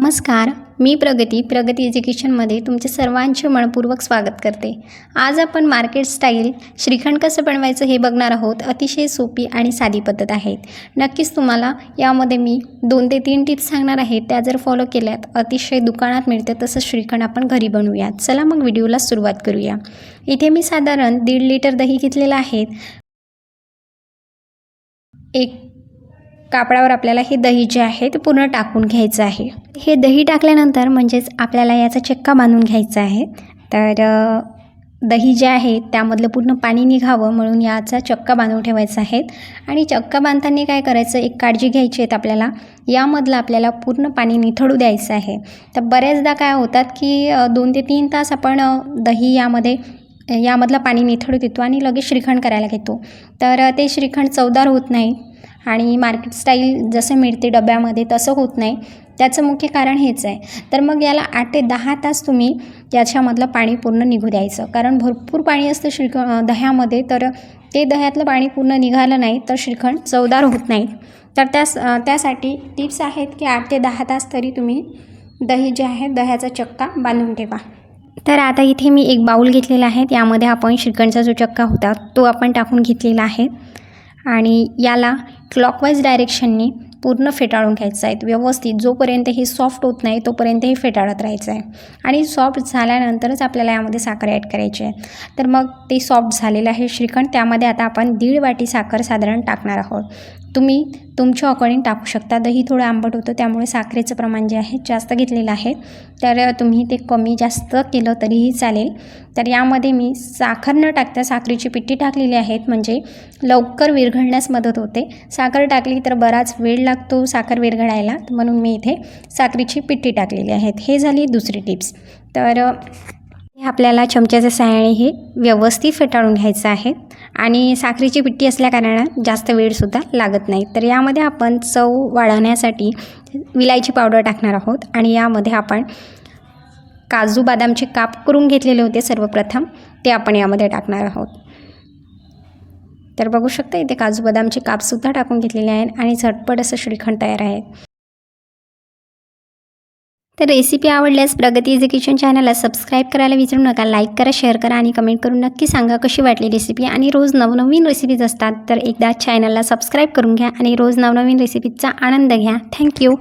नमस्कार मी प्रगती प्रगती एज्युकेशनमध्ये तुमचे सर्वांचे मनपूर्वक स्वागत करते. आज आपण मार्केट स्टाईल श्रीखंड कसं बनवायचं हे बघणार आहोत अतिशय सोपी आणि साधी पद्धत आहे. नक्कीच तुम्हाला यामध्ये मी दोन ते तीन टिप्स सांगणार आहे त्या जर फॉलो केल्यात अतिशय दुकानात मिळते तसं श्रीखंड आपण घरी बनवूयात. चला मग व्हिडिओला सुरुवात करूया. इथे मी साधारण दीड लिटर दही घेतलेलं आहे. एक कापडावर आपल्याला हे दही जे आहे ते पूर्ण टाकून घ्यायचं आहे. हे दही टाकल्यानंतर म्हणजेच आपल्याला याचा चक्का बांधून घ्यायचा आहे. तर दही जे आहे त्यामधलं पूर्ण पाणी निघावं म्हणून याचा चक्का बांधून ठेवायचा आहे. आणि चक्का बांधताना काय करायचं? एक काळजी घ्यायची आहेत आपल्याला. यामधलं आपल्याला पूर्ण पाणी निथळू द्यायचं आहे. तर बऱ्याचदा काय होतात की दोन ते तीन तास आपण दही यामध्ये यामधलं पाणी निथळू देतो आणि लगेच श्रीखंड करायला घेतो. तर ते श्रीखंड चवदार होत नाही. आणि मार्केट स्टाईल जसं मिळते डब्यामध्ये तसं होत नाही. त्याचं मुख्य कारण हेच आहे. तर मग याला आठ ते दहा तास तुम्ही याच्यामधलं पाणी पूर्ण निघू द्यायचं. कारण भरपूर पाणी असतं श्रीख दह्यामध्ये. तर ते दह्यातलं पाणी पूर्ण निघालं नाही तर श्रीखंड चवदार होत नाही. तर त्यास त्यासाठी टिप्स आहेत की आठ ते दहा तास तरी तुम्ही दही जे आहे दह्याचा चक्का बांधून ठेवा. तर आता इथे मी एक बाऊल घेतलेला आहे. यामध्ये आपण श्रीखंडचा जो चक्का होता तो आपण टाकून घेतलेला आहे. आणि याला क्लॉकवाईज डायरेक्शननी पूर्ण फेटाळून घ्यायचं आहेत व्यवस्थित जोपर्यंत हे सॉफ्ट होत नाही तोपर्यंत हे फेटाळत राहायचं आहे. आणि सॉफ्ट झाल्यानंतरच आपल्याला यामध्ये साखर ॲड करायची आहे. तर मग ते सॉफ्ट झालेलं आहे श्रीखंड. त्यामध्ये आता आपण दीड वाटी साखर साधारण टाकणार आहोत. तुम्ही तुमच्या अकॉर्डिंग टाकू शकता. दही थोडं आंबट होतं त्यामुळे साखरेचं प्रमाण जे आहे जास्त घेतलेलं आहे. तर तुम्ही ते कमी जास्त केलं तरीही चालेल. तर यामध्ये मी साखर न टाकता साखरेची पिठी टाकलेली आहेत. म्हणजे लवकर विरघळण्यास मदत होते. साखर टाकली तर बराच वेळ लागतो साखर विरघळायला. म्हणून मी इथे साखरेची पिठी टाकलेली आहेत. हे झाली दुसरी टिप्स. तर आपल्याला चमच्याच्या सहाय्याने हे व्यवस्थित फेटाळून घ्यायचं आहे. आणि साखरेची पिट्टी असल्याकारणानं जास्त वेळसुद्धा लागत नाही. तर यामध्ये आपण चव वाढवण्यासाठी विलायची पावडर टाकणार आहोत आणि यामध्ये आपण काजू बदामचे काप करून घेतलेले होते सर्वप्रथम ते आपण यामध्ये टाकणार आहोत. तर बघू शकता इथे काजू बदामचे कापसुद्धा टाकून घेतलेले आहेत आणि झटपट असं श्रीखंड तयार आहे. तर रेसिपी आवडल्यास प्रगती इज किचन चॅनलला सबस्क्राईब करायला विसरू नका लाईक करा शेअर करा आणि कमेंट करून नक्की सांगा कशी वाटली रेसिपी आणि रोज नवनवीन रेसिपीज असतात तर एकदा चॅनलला सबस्क्राईब करून घ्या आणि रोज नवनवीन रेसिपीजचा आनंद घ्या. थँक्यू